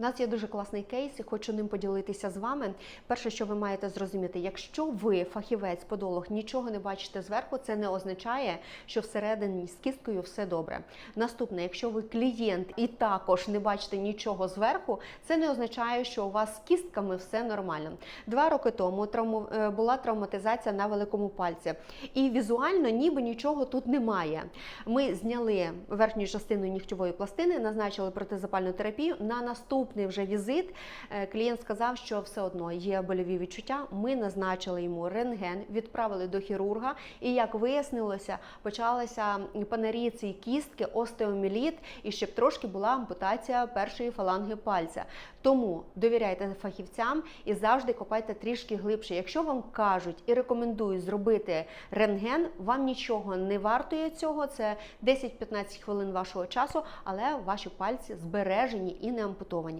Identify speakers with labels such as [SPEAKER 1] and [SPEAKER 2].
[SPEAKER 1] У нас є дуже класний кейс, і хочу ним поділитися з вами. Перше, що ви маєте зрозуміти, якщо ви фахівець, подолог, нічого не бачите зверху, це не означає, що всередині з кісткою все добре. Наступне, якщо ви клієнт і також не бачите нічого зверху, це не означає, що у вас з кістками все нормально. Два роки тому травму е, була травматизація на великому пальці, і візуально ніби нічого тут немає. Ми зняли верхню частину нігтєвої пластини, назначили протизапальну терапію. На наступний вже візит е, клієнт сказав, що все одно є больові відчуття. Ми назначили йому рентген, відправили до хірурга, і як вияснилося, почалася панарія цієї кістки, остеоміліт, і ще б трошки була ампутація першої фаланги пальця. Тому довіряйте фахівцям і завжди копайте трішки глибше. Якщо вам кажуть і рекомендують зробити рентген, вам нічого не вартує цього. Це 10-15 хвилин вашого часу, але ваші пальці збережені і не ампутовані.